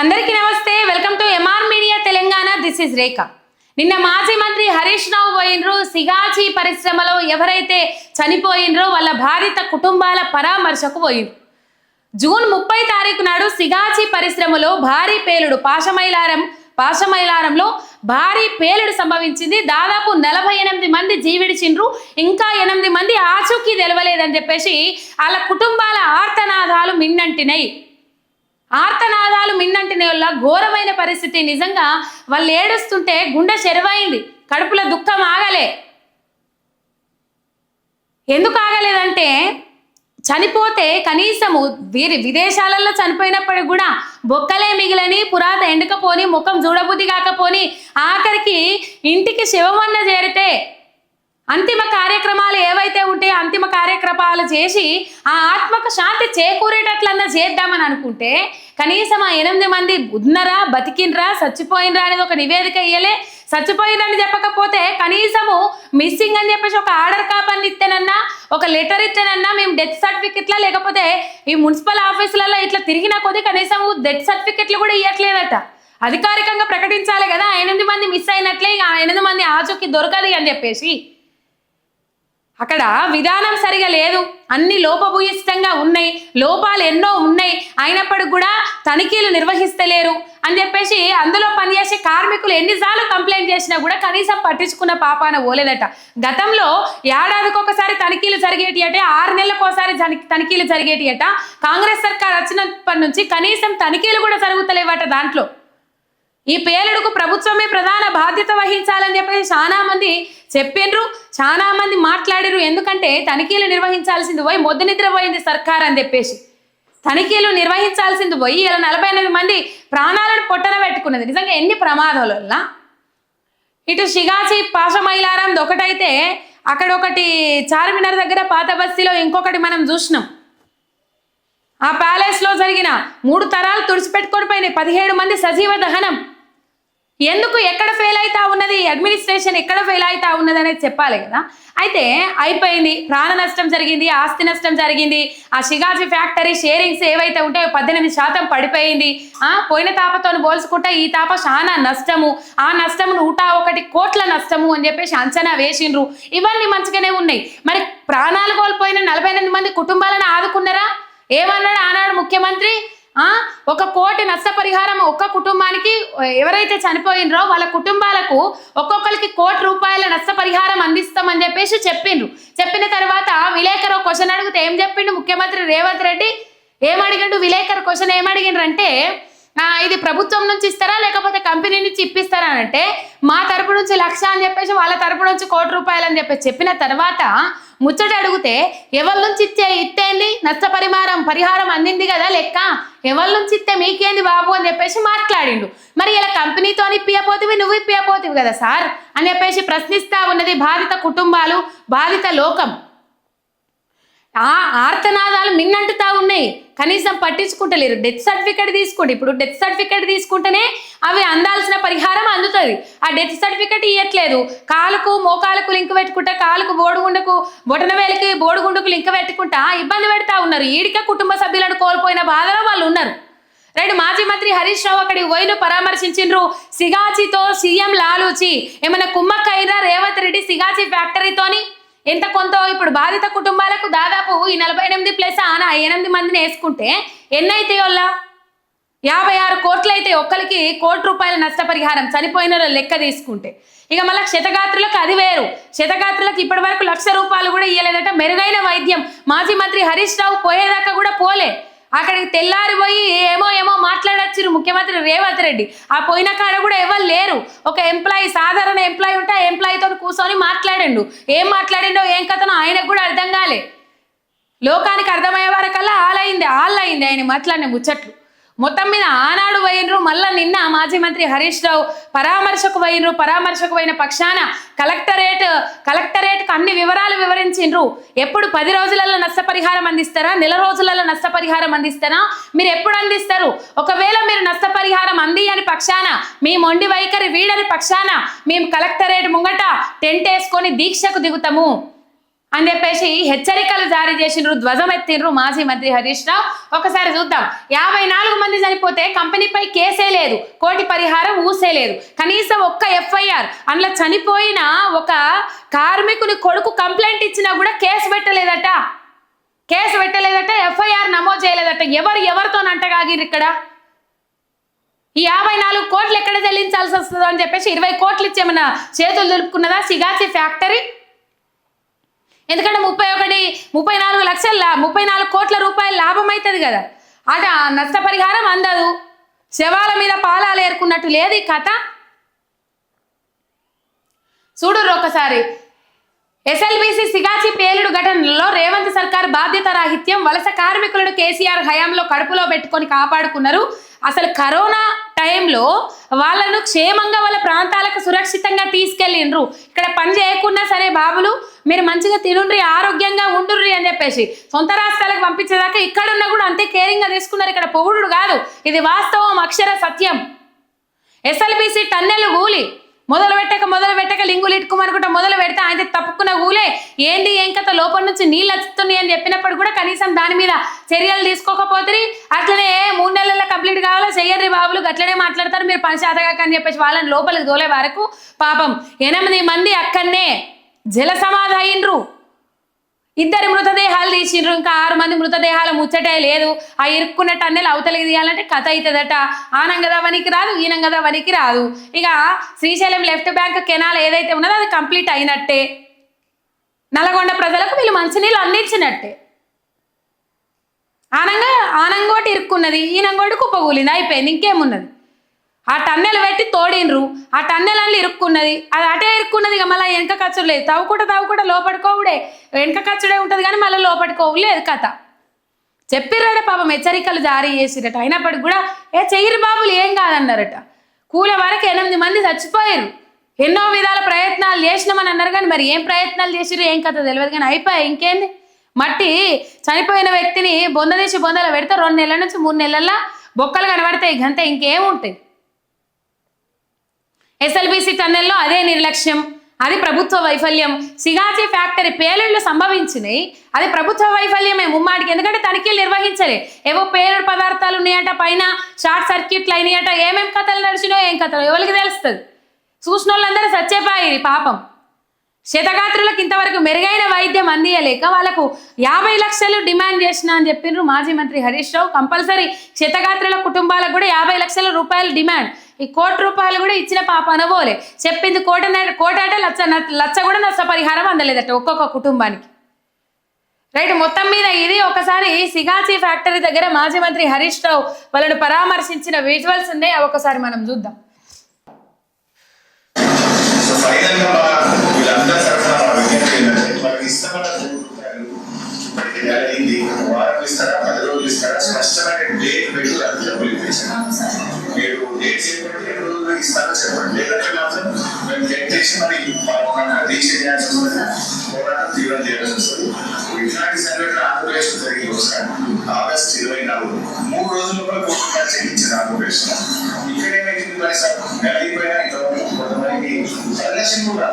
అందరికీ నమస్తే. Welcome to MR media Telangana. This is Rekha నిన్న మాజీ మంత్రి హరీష్ రావు పోయినరు. సిగాచి పరిశ్రమలో ఎవరైతే చనిపోయినరో వాళ్ళ బాధిత కుటుంబాల పరామర్శకు పోయినరు జూన్ ముప్పై తారీఖు నాడు సిగాచి పరిశ్రమలో భారీ పేలుడు పాశమైలారం పాశమైలారంలో భారీ పేలుడు సంభవించింది. దాదాపు నలభై ఎనిమిది మంది జీవిడిచిండ్రు ఇంకా ఎనిమిది మంది ఆచూకీ తెలవలేదని చెప్పేసి వాళ్ళ కుటుంబాల ఆర్తనాదాలు మిన్నంటినాయి ఆర్తనాదాలు మిన్నంటిన వల్ల ఘోరమైన పరిస్థితి. నిజంగా వాళ్ళు ఏడుస్తుంటే గుండె చెరువైంది. కడుపులో దుఃఖం ఆగలే. ఎందుకు ఆగలేదంటే చనిపోతే కనీసము వీరి విదేశాలలో చనిపోయినప్పటికి కూడా బొక్కలే మిగిలని పురాత ఎండకపోని ముఖం చూడబుద్ధి కాకపోని ఆఖరికి ఇంటికి శివమన్న చేరితే అంతిమ కార్యక్రమాలు ఏవైతే ఉంటే అంతిమ కార్యక్రమాలు చేసి ఆ ఆత్మకు శాంతి చేకూరేటట్లన్నా చేద్దామని అనుకుంటే కనీసం ఆ ఎనిమిది మంది ఉన్నరా బతికినరా చచ్చిపోయినరా అనేది ఒక నివేదిక ఇయ్యలే. చచ్చిపోయిందని చెప్పకపోతే కనీసము మిస్సింగ్ అని చెప్పేసి ఒక ఆర్డర్ కాపని ఇస్తేనన్నా ఒక లెటర్ ఇచ్చానన్నా మేము డెత్ సర్టిఫికెట్లా లేకపోతే ఈ మున్సిపల్ ఆఫీసులలో ఇట్లా తిరిగిన కొద్దీ కనీసం డెత్ సర్టిఫికెట్లు కూడా ఇవ్వట్లేదట అధికారికంగా ప్రకటించాలి కదా ఎనిమిది మంది మిస్ అయినట్లే ఆ ఎనిమిది మంది ఆచూకీ దొరకదు అని చెప్పేసి. అక్కడ విధానం సరిగా లేదు. అన్ని లోపభూయిష్టంగా ఉన్నాయి. లోపాలు ఎన్నో ఉన్నాయి. అయినప్పటికి కూడా తనిఖీలు నిర్వహిస్తలేరు అని చెప్పేసి అందులో పనిచేసే కార్మికులు ఎన్నిసార్లు కంప్లైంట్ చేసినా కూడా కనీసం పట్టించుకున్న పాపాన ఓలేదట గతంలో ఏడాదికి ఒకసారి తనిఖీలు జరిగేటి అట ఆరు నెలలకు ఒకసారి తనిఖీలు జరిగేటి అట. కాంగ్రెస్ సర్కార్ వచ్చినప్పటి నుంచి కనీసం తనిఖీలు కూడా జరుగుతలేవట దాంట్లో. ఈ పేలుడుకు ప్రభుత్వమే ప్రధాన బాధ్యత వహించాలని చెప్పేసి చాలా మంది చెప్పిండ్రు చాలా మంది మాట్లాడారు ఎందుకంటే తనిఖీలు నిర్వహించాల్సింది పోయి మొద్దు నిద్ర పోయింది సర్కార్ అని చెప్పేసి. తనిఖీలు నిర్వహించాల్సింది పోయి ఇలా నలభై ఎనిమిది మంది ప్రాణాలను పొట్టన పెట్టుకున్నది. నిజంగా ఎన్ని ప్రమాదాల వల్ల ఇటు షిగాచి పాశమైలారాంది ఒకటైతే అక్కడ ఒకటి చార్మినార్ దగ్గర పాత బస్తీలో ఇంకొకటి మనం చూసినాం. ఆ ప్యాలెస్లో జరిగిన మూడు తరాలు తుడిచిపెట్టుకొని పోయినాయి. పదిహేడు మంది సజీవ దహనం. ఎందుకు ఎక్కడ ఫెయిల్ అవుతా ఉన్నది? అడ్మినిస్ట్రేషన్ ఎక్కడ ఫెయిల్ అవుతా ఉన్నది అనేది చెప్పాలి కదా. అయితే అయిపోయింది. ప్రాణ నష్టం జరిగింది ఆస్తి నష్టం జరిగింది. ఆ షిగాజీ ఫ్యాక్టరీ షేరింగ్స్ ఏవైతే ఉంటాయో పద్దెనిమిది శాతం పడిపోయింది. ఆ పోయిన తాపతో పోల్చుకుంటే ఈ తాప చాలా నష్టము. ఆ నష్టము నూట ఒకటి కోట్ల నష్టము అని చెప్పేసి అంచనా వేసిండ్రు. ఇవన్నీ మంచిగానే ఉన్నాయి. మరి ప్రాణాలు కోల్పోయిన నలభై ఎనిమిది మంది కుటుంబాలను ఆదుకున్నారా? ఏమన్నాడు ఆనాడు ముఖ్యమంత్రి? ఒక కోటి నష్టపరిహారం ఒక్క కుటుంబానికి ఎవరైతే చనిపోయినరో వాళ్ళ కుటుంబాలకు ఒక్కొక్కరికి కోటి రూపాయల నష్టపరిహారం అందిస్తామని చెప్పేసి చెప్పిండ్రు. చెప్పిన తర్వాత విలేకరు క్వశ్చన్ అడిగితే ఏం చెప్పిండు ముఖ్యమంత్రి రేవంత్ రెడ్డి? ఏమడిగిండు? విలేకరు క్వశ్చన్ ఏమడిగిండ్రు అంటే ఇది ప్రభుత్వం నుంచి ఇస్తారా లేకపోతే కంపెనీ నుంచి ఇప్పిస్తారా అని అంటే మా తరపు నుంచి లక్ష అని చెప్పేసి వాళ్ళ తరపు నుంచి కోటి రూపాయలు అని చెప్పేసి చెప్పిన తర్వాత ముచ్చట అడిగితే ఎవరి నుంచి ఇచ్చే ఇత్తేంది? నష్టపరిహారం పరిహారం అందింది కదా లెక్క. ఎవరి నుంచి ఇస్తే మీకేంది బాబు అని చెప్పేసి మాట్లాడిండు. మరి ఇలా కంపెనీతో ఇప్పియపోతివి నువ్వు ఇప్పియపోతివి కదా సార్? అని చెప్పేసి ప్రశ్నిస్తా ఉన్నది బాధిత కుటుంబాలు బాధిత లోకం. ఆ ఆర్తనాదాలు మిన్నంటుతా ఉన్నాయి. కనీసం పట్టించుకుంటలేరు. డెత్ సర్టిఫికేట్ తీసుకోండి. ఇప్పుడు డెత్ సర్టిఫికేట్ తీసుకుంటేనే అవి అందాల్సిన పరిహారం అందుతుంది. ఆ డెత్ సర్టిఫికేట్ ఇవ్వట్లేదు కాలుకు మోకాలకు లింక్ పెట్టుకుంటా కాలుకు బోడుగుండకు బొటనవేలికి బోడుగుండుకు లింక్ పెట్టుకుంటా ఇబ్బంది పెడతా ఉన్నారు. ఈడిక కుటుంబ సభ్యులను కోల్పోయిన బాధలో వాళ్ళు ఉన్నారు. రైట్ మాజీ మంత్రి హరీష్ రావు అక్కడి ఓయిను పరామర్శించిండ్రు. సిగాచితో సీఎం లాలూచి. ఏమైనా కుమ్మక్కైనా రేవంత్ రెడ్డి సిగాచి ఫ్యాక్టరీతోని ఎంత కొంత? ఇప్పుడు బాధిత కుటుంబాలకు దాదాపు ఈ నలభై ఎనిమిది ప్లస్ ఆన ఎనిమిది మందిని వేసుకుంటే ఎన్నైతే వాళ్ళ? యాభై ఆరు కోట్లు అయితే ఒక్కరికి కోటి రూపాయల నష్టపరిహారం చనిపోయిన వాళ్ళ లెక్క తీసుకుంటే. ఇక మళ్ళీ క్షతగాత్రులకు అది వేరు. క్షతగాత్రులకు ఇప్పటి వరకు లక్ష రూపాయలు కూడా ఇవ్వలేదట మెరుగైన వైద్యం. మాజీ మంత్రి హరీష్ రావు పోయేదాకా కూడా పోలే. అక్కడికి తెల్లారిపోయి ఏమో ఏమో మాట్లాడచ్చిరు ముఖ్యమంత్రి రేవంత్ రెడ్డి. ఆ పోయిన కాడ కూడా ఎవరు లేరు. ఒక ఎంప్లాయీ సాధారణ ఎంప్లాయీ ఉంటే ఆ ఎంప్లాయీతో కూర్చొని మాట్లాడిండు. ఏం మాట్లాడిండో ఏం కథనో ఆయనకు కూడా అర్థం కాలే. లోకానికి అర్థమయ్యే వరకల్లా ఆలయింది ఆళ్ళయింది ఆయన మాట్లాడిన ముచ్చట్లు. మొత్తం మీద ఆనాడు పోయినరు మళ్ళా నిన్న మాజీ మంత్రి హరీష్ రావు పరామర్శకు పోయినరు పరామర్శకు పోయిన పక్షాన కలెక్టరేట్ కలెక్టరేట్కి అన్ని వివరాలు వివరించిండ్రు. ఎప్పుడు పది రోజులలో నష్టపరిహారం అందిస్తారా నెల రోజులలో నష్టపరిహారం అందిస్తారా మీరు ఎప్పుడు అందిస్తారు? ఒకవేళ మీరు నష్టపరిహారం అంది అని పక్షాన మీ మొండి వైఖరి వీడని పక్షాన మేము కలెక్టరేట్ ముంగట టెంట్ వేసుకొని దీక్షకు దిగుతాము. అని చెప్పేసి హెచ్చరికలు జారీ చేసిండ్రు ధ్వజం ఎత్తిండ్రు మాజీ మంత్రి హరీష్ రావు. ఒకసారి చూద్దాం. యాభై నాలుగు మంది చనిపోతే కంపెనీపై కేసే లేదు. కోటి పరిహారం ఊసే లేదు. కనీసం ఒక్క ఎఫ్ఐఆర్. అందులో చనిపోయిన ఒక కార్మికుని కొడుకు కంప్లైంట్ ఇచ్చినా కూడా కేసు పెట్టలేదట. కేసు పెట్టలేదట ఎఫ్ఐఆర్ నమోదు చేయలేదట. ఎవరు ఎవరితో అంటగాగిరు ఇక్కడ? ఈ యాభై నాలుగు కోట్లు ఎక్కడ చెల్లించాల్సి వస్తుందో అని చెప్పేసి ఇరవై కోట్లు ఇచ్చేమన్నా చేతులు దులుపుకున్నదా సిగాచి ఫ్యాక్టరీ? ఎందుకంటే ముప్పై ఒకటి ముప్పై నాలుగు లక్షల ముప్పై నాలుగు కోట్ల రూపాయల లాభం అవుతుంది కదా. అట నష్టపరిహారం అందదు. శవాల మీద పాలాలు ఏరుకున్నట్టు లేదు ఈ కథ. చూడుర్రు ఒకసారి. ఎస్ఎల్బిసి సిగాచి పేలుడు ఘటనలో రేవంత్ సర్కార్ బాధ్యత రాహిత్యం వలస కార్మికులను కేసీఆర్ హయాంలో కడుపులో పెట్టుకొని కాపాడుకున్నారు. అసలు కరోనా టైంలో వాళ్ళను క్షేమంగా వాళ్ళ ప్రాంతాలకు సురక్షితంగా తీసుకెళ్ళిండ్రు. ఇక్కడ పని చేయకున్నా సరే బాబులు మీరు మంచిగా తినుండ్రి ఆరోగ్యంగా ఉండుర్రి అని చెప్పేసి సొంత రాష్ట్రాలకు పంపించేదాకా ఇక్కడున్నా కూడా అంతే కేరింగ్గా తీసుకున్నారు. ఇక్కడ పొగుడు కాదు. ఇది వాస్తవం అక్షర సత్యం. ఎస్ఎల్బిసి టన్నెలు గూలి మొదలు పెట్టక మొదలు పెట్టక లింగులు ఇట్టుకోమనుకుంటా మొదలు పెడితే ఆయన తప్పుకున్న ఊలే. ఏంటి ఏం కథ? లోపల నుంచి నీళ్ళు వచ్చుతున్నాయి అని చెప్పినప్పుడు కూడా కనీసం దాని మీద చర్యలు తీసుకోకపోతే అట్లనే మూడు నెలల్లో కంప్లీట్ కావాలా? చెయ్యర్రి బాబులు అట్లనే మాట్లాడతారు. మీరు పని శాతగాక అని చెప్పేసి వాళ్ళని లోపలికి దోలే వరకు పాపం ఎనిమిది మంది అక్కడనే జల సమాధి అయిండ్రు ఇద్దరు మృతదేహాలు తీసిండ్రు. ఇంకా ఆరు మంది మృతదేహాల ముచ్చటే లేదు. ఆ ఇరుక్కున్న టన్నెలు అవతలికి తీయాలంటే కథ అవుతుందట ఆనంగదా వనికి రాదు ఈనంగదా వనికి రాదు. ఇక శ్రీశైలం లెఫ్ట్ బ్యాంక్ కెనాల్ ఏదైతే ఉన్నదో అది కంప్లీట్ అయినట్టే. నల్గొండ ప్రజలకు వీళ్ళు మంచినీళ్ళు అందించినట్టే. ఆనంగ ఆనంగోటి ఇరుక్కున్నది ఈనంగోటి కుప్పగూలింది అయిపోయింది ఇంకేమున్నది? ఆ టన్నెలు పెట్టి తోడిండ్రు ఆ టన్నెల్ అల్లి ఇరుక్కున్నది. అది అటే ఇరుక్కున్నది ఇక మళ్ళీ వెనక ఖర్చుడు లేదు. తవ్వుకుంట తవ్వుకుంట లోపడుకోవుడే. వెనక ఖర్చుడే ఉంటుంది కానీ మళ్ళీ లోపడుకోవు. లేదు కథ. చెప్పిర్రట పాపం హెచ్చరికలు జారీ చేసిరట. అయినప్పటికి కూడా ఏ చెయ్యరు బాబులు? ఏం కాదన్నారట. కూల వరకు ఎనిమిది మంది చచ్చిపోయారు ఎన్నో విధాల ప్రయత్నాలు చేసినామని అన్నారు కానీ మరి ఏం ప్రయత్నాలు చేసిరు ఏం కథ తెలియదు కానీ అయిపోయాయి ఇంకేంది? మట్టి చనిపోయిన వ్యక్తిని బొందదీసి బొందలో పెడితే రెండు నెలల నుంచి మూడు నెలల్లో బొక్కలు కనబడతాయి. గంతే ఇంకేముంటాయి? ఎస్ఎల్బిసి టన్నెల్లో అదే నిర్లక్ష్యం. అది ప్రభుత్వ వైఫల్యం. సిగాచి ఫ్యాక్టరీ పేలుళ్ళు సంభవించినాయి. అది ప్రభుత్వ వైఫల్యమే ముమ్మాటికి. ఎందుకంటే తనిఖీలు నిర్వహించలే. ఏవో పేలుడు పదార్థాలు ఉన్నాయట పైన షార్ట్ సర్క్యూట్లు అయినాయట. ఏమేం కథలు నడిచినాయో ఏం కథలు? ఎవరికి తెలుస్తుంది? చూసిన వాళ్ళందరూ సత్యపాయి పాపం. శతగాత్రులకు ఇంతవరకు మెరుగైన వైద్యం అందియలేక వాళ్ళకు యాభై లక్షలు డిమాండ్ చేసిన అని చెప్పిండ్రు మాజీ మంత్రి హరీష్ రావు. కంపల్సరీ శతగాత్రుల కుటుంబాలకు కూడా యాభై లక్షల రూపాయలు డిమాండ్. ఈ కోటి రూపాయలు కూడా ఇచ్చిన పాప అనబోలే. చెప్పింది కోట కోట అంటే లచ్చ లచ్చ కూడా నష్టపరిహారం అందలేదట ఒక్కొక్క కుటుంబానికి. రైట్ మొత్తం మీద ఇది ఒకసారి సిగాచి ఫ్యాక్టరీ దగ్గర మాజీ మంత్రి హరీష్ రావు వాళ్ళను పరామర్శించిన విజువల్స్ ఉన్నాయి. అవి ఒకసారి మనం చూద్దాం. వారం ఇస్తారా పది రోజులు ఇస్తారా స్పష్టమైన డేట్ పెట్టి అది డబ్బులు ఎన్ని ఇస్తారో చెప్పండి? లేదంటే మాత్రం మేము చెక్ చేసి మరి మన చేయాల్సి వస్తుంది పోరాటం తీవ్రం చేయాల్సి వస్తుంది ఇట్లాంటి సంఘటన ఆంధ్రప్రదేశ్ జరిగింది ఒకసారి. ఆగస్ట్ ఇరవై నాలుగు. మూడు రోజుల కూడా కోర్టు రూపాయలు చెల్లించింది ఆంధ్రప్రదేశ్. ఇక్కడ ఏమైంది మరి సార్ నెల ఇంతవరకు కొంతమందికి పరిరక్షణ కూడా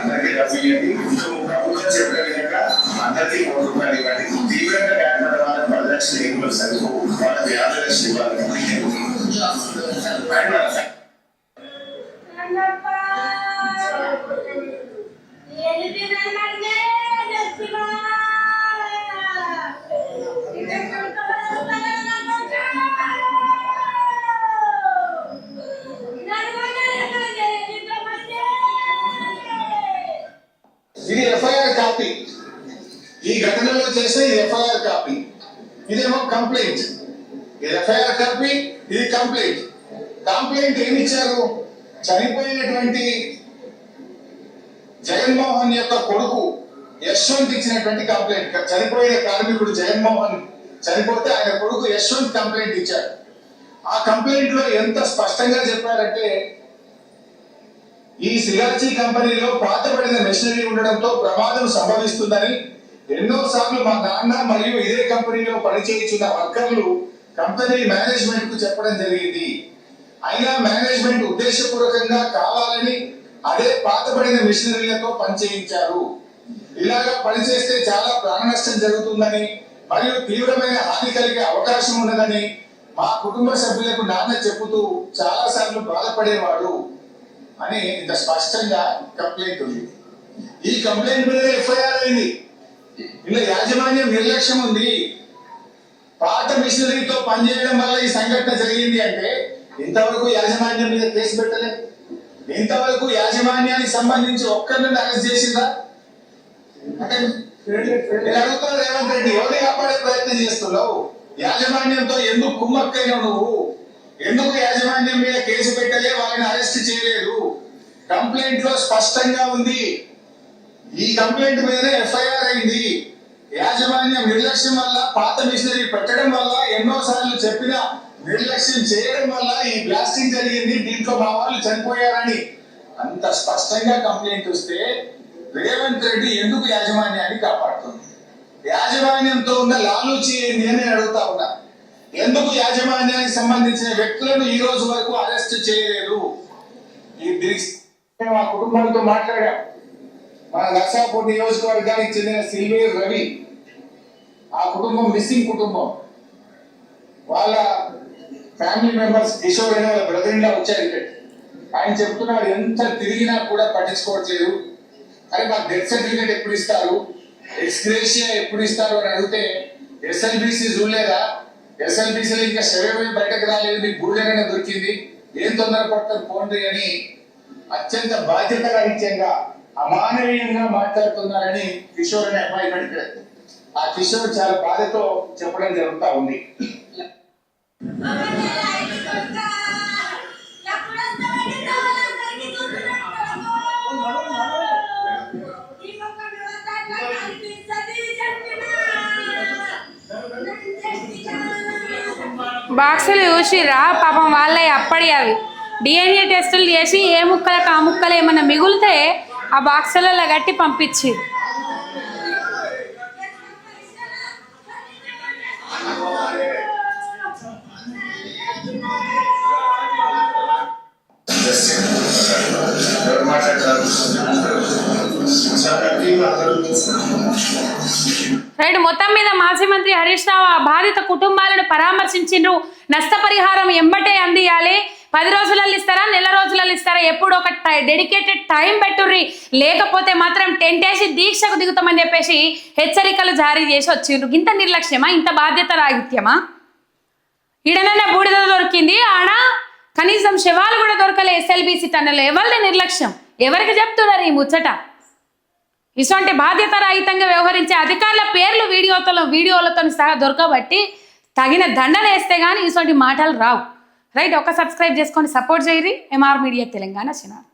అందరికీ డబ్బు ఇవ్వండి. ఇంకా ప్రభుత్వం చెప్పిన విధంగా అందరికీ ఇది ఎఫ్ఐఆర్ కాపీ. ఈ ఘటనలో చేసే ఎఫ్ఐఆర్ కాపీ. ఇదేమో కంప్లైంట్. ఇది ఎఫ్ఐఆర్ కాపీ ఇది కంప్లైంట్. కంప్లైంట్ ఏమి ఇచ్చారు? చనిపోయినటువంటి జగన్మోహన్ యొక్క కొడుకు యశ్వంత్ ఇచ్చినటువంటి కంప్లైంట్. చనిపోయిన కార్మికుడు జగన్మోహన్ చనిపోతే ఆయన కొడుకు యశ్వంత్ కంప్లైంట్ ఇచ్చాడు ఆ కంప్లైంట్లో ఎంత స్పష్టంగా చెప్పారంటే ఈ సిగాచి కంపెనీలో పాతబడిన మెషినరీ ఉండడంతో ప్రమాదం సంభవిస్తుందని ఎన్నో సార్లు మా నాన్న మరియు ఇదే కంపెనీలో పనిచేయుచున్న వర్కర్లు కంపెనీ మేనేజ్మెంట్కు చెప్పడం జరిగింది. అయినా మేనేజ్మెంట్ ఉద్దేశపూర్వకంగా కావాలని అదే పాతబడిన మిషనరీలతో పనిచేయించారు. ఇలాగా పనిచేస్తే చాలా ప్రాణ నష్టం జరుగుతుందని మరియు తీవ్రమైన హాని కలిగే అవకాశం ఉన్నదని మా కుటుంబ సభ్యులకు నాన్న చెబుతూ చాలా సార్లు బాధపడేవాడు. అని ఇంత స్పష్టంగా కంప్లైంట్ ఉంది. ఈ కంప్లైంట్ మీద ఎఫ్ఐఆర్ అయింది. ఇలా యాజమాన్యం నిర్లక్ష్యం ఉంది. పాత మిషనరీతో పనిచేయడం వల్ల ఈ సంఘటన జరిగింది అంటే ఇంతవరకు యాజమాన్యం మీద కేసు పెట్టలేదు. ఇంతవరకు యాజమాన్యానికి సంబంధించి ఒక్కరిని అరెస్ట్ చేసిందా? అంటే నేను అడుగుతున్నా రేవంత్ రెడ్డి ఎవరిని కాపాడే ప్రయత్నం చేస్తున్నావు? యాజమాన్యంతో ఎందుకు కుమ్మక్కైనావు నువ్వు? ఎందుకు యాజమాన్యం మీద కేసు పెట్టలే? వాళ్ళని అరెస్ట్ చేయలేదు. కంప్లైంట్లో స్పష్టంగా ఉంది. ఈ కంప్లైంట్ మీదనే ఎఫ్ఐఆర్ అయింది. యాజమాన్యం నిర్లక్ష్యం వల్ల పాత మిషనరీ పెట్టడం వల్ల ఎన్నో సార్లు చెప్పిన నిర్లక్ష్యం చేయడం వల్ల ఈ బ్లాస్టింగ్ జరిగింది. దీంట్లో మా వాళ్ళు చనిపోయారని. అంత స్పష్టంగా కంప్లైంట్ వస్తే రేవంత్ రెడ్డి ఎందుకు యాజమాన్యాన్ని కాపాడుతుంది? యాజమాన్యంతో ఉన్న లాలూచి ఏంది అని అడుగుతా ఉన్నా. ఎందుకు యాజమాన్యానికి సంబంధించిన వ్యక్తులను ఈ రోజు వరకు అరెస్ట్ చేయలేదు? ఈ మేము ఆ కుటుంబాలతో మాట్లాడాం. మన నర్సాపూర్ నియోజకవర్గానికి చెందిన సిల్వే రవి ఆ కుటుంబం మిస్సింగ్ కుటుంబం. వాళ్ళ ఫ్యామిలీ మెంబర్స్ కిషోర్ అయిన వాళ్ళ బ్రదర్ ఇన్ వచ్చారు ఇక్కడ. ఆయన చెప్తున్నారు ఎంత తిరిగినా కూడా పట్టించుకోవట్లేదు. అరే మాకు డెత్ సర్టిఫికేట్ ఎప్పుడు ఇస్తారు? ఎక్స్గ్రేషియా ఎప్పుడు ఇస్తారు అని అడిగితే ఎస్ఎల్బిసి చూడలేదా? ఎస్ఎల్బిసిలో ఇంకా శవమే బయటకు రాలేదు మీకు దొరికింది. ఏం తొందర పడతారు పోండి అని అత్యంత బాధ్యత రహిత్యంగా అమానవీయంగా మాట్లాడుతున్నారని కిషోర్ అనే అమ్మాయి అడిగారు ఆ కిషోర్ చాలా బాధతో చెప్పడం జరుగుతా ఉంది. బాక్సులు చూసిరా పాపం వాళ్ళే అప్పటి అవి. డిఎన్ఏ టెస్టులు చేసి ఏ ముక్కలకు ఆ ముక్కలు ఏమన్నా మిగులితే ఆ బాక్సులలో కట్టి పంపించి మాట్లాడతారు రైట్ మొత్తం మీద మాజీ మంత్రి హరీష్ రావు ఆ బాధిత కుటుంబాలను పరామర్శించిండ్రు. నష్టపరిహారం ఎంబటే అందియాలి. పది రోజులలో ఇస్తారా నెల రోజులలో ఇస్తారా? ఎప్పుడు ఒక డెడికేటెడ్ టైం పెట్టుర్రి. లేకపోతే మాత్రం టెంటేసి దీక్షకు దిగుతామని చెప్పేసి హెచ్చరికలు జారీ చేసి వచ్చిండ్రు. ఇంత నిర్లక్ష్యమా? ఇంత బాధ్యత రాహిత్యమా? ఈడనైనా బూడిద దొరికింది ఆడ? కనీసం శవాలు కూడా దొరకలే ఎస్ఎల్బిసి తనలో ఎవరిది నిర్లక్ష్యం? ఎవరికి చెప్తున్నారు ఈ ముచ్చట? ఇటువంటి బాధ్యత రహితంగా వ్యవహరించే అధికారుల పేర్లు వీడియోతో వీడియోలతో సహా దొరకబట్టి తగిన దండన వేస్తే కానీ ఇటువంటి మాటలు రావు. రైట్ ఒక సబ్స్క్రైబ్ చేసుకొని సపోర్ట్ చేయరి. ఎంఆర్ మీడియా తెలంగాణ శనార్థి